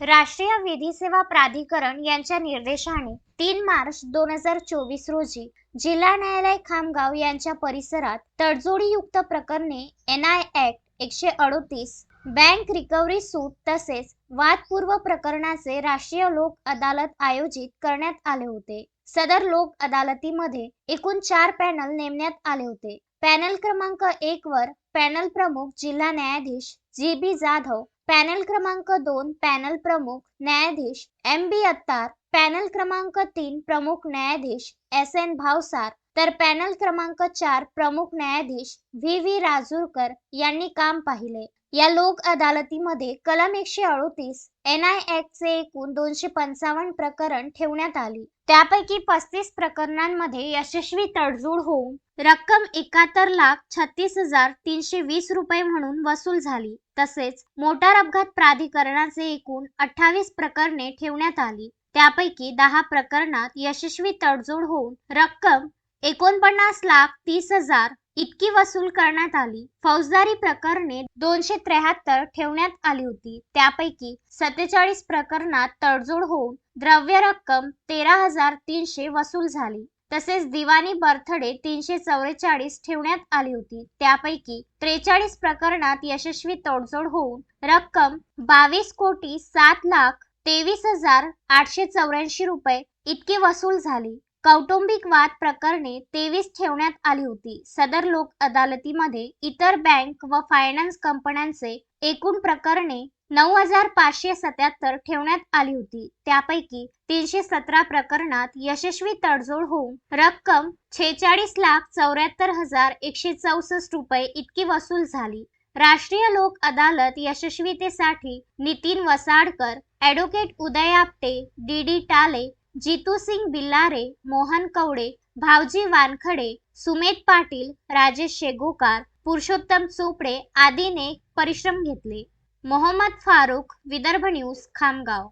राष्ट्रीय विधी सेवा प्राधिकरण यांच्या निर्देशाने तीन मार्च दोन हजार चोवीस रोजी जिल्हा न्यायालय खामगाव यांच्या परिसरात तडजोडीयुक्त प्रकरणे एन आय ऍक्ट एकशे अडोतीस बँक रिकव्हरी सूट तसेच वादपूर्व प्रकरणाचे राष्ट्रीय लोक अदालत आयोजित करण्यात आले होते. सदर लोक अदालतीमध्ये एकूण चार पॅनल नेमण्यात आले होते. पॅनल क्रमांक एक वर पॅनल प्रमुख जिल्हा न्यायाधीश जी बी जाधव पॅनल क्रमांक दोन पॅनल प्रमुख न्यायाधीश एम बी अत्तार पॅनल क्रमांक तीन प्रमुख न्यायाधीश एस एन भावसार तर पॅनल क्रमांक चार प्रमुख न्यायाधीश व्ही व्ही राजूरकर यांनी काम पाहिले. या लोक अदालतीमध्ये कलम एकशे अडोतीस एन आय चे एकूण दोनशे पंचावन्न प्रकरण ठेवण्यात आली. त्यापैकी पस्तीस प्रकरणांमध्ये यशस्वी तडजोड होऊन रक्कम एकाहत्तर लाख छत्तीस हजार तीनशे वीस रुपये म्हणून वसूल झाली. तसेच मोटार अपघात प्राधिकरणाचे एकूण अठ्ठावीस प्रकरणे ठेवण्यात आली. त्यापैकी दहा प्रकरणात यशस्वी तडजोड होऊन रक्कम एकोणपन्नास लाख तीस हजार इतकी वसूल करण्यात आली. फौजदारी प्रकरणे दोनशे त्र्याहत्तर ठेवण्यात आली होती. त्यापैकी सत्तेचाळीस प्रकरणात तडजोड होऊन द्रव्य रक्कम तेरा हजार तीनशे वसूल झाली. तसेच दिवाणी बर्थडे तीनशे चौवेचाळीस ठेवण्यात आली होती. त्यापैकी त्रेचाळीस प्रकरणात यशस्वी तडजोड होऊन रक्कम बावीस कोटी सात लाख तेवीस हजार आठशे चौऱ्याऐंशी रुपये इतकी वसूल झाली. कौटुंबिक वाद प्रकरणे तेवीस ठेवण्यात आली होती. सदर लोक अदालतीमध्ये इतर बँक व फायनान्स कंपन्यांचे एकूण प्रकरणे नऊ हजार पाचशे सत्याहत्तर ठेवण्यात आली होती. त्यापैकी तीनशे सतरा प्रकरणात यशस्वी तडजोड होऊन रक्कम छेचाळीस लाख चौऱ्याहत्तर हजार एकशे चौसष्ट रुपये इतकी वसूल झाली. राष्ट्रीय लोक अदालत यशस्वीतेसाठी Nitin Vasadkar advocate Uday Apte D D Tale Jitusingh Billare Mohan Kawade भावजी Wankhede Sumedh Patil Rajesh Shegokar Purushottam Chopde आदीने परिश्रम घेतले. मोहम्मद फारुख विदर्भ न्यूज खामगाव.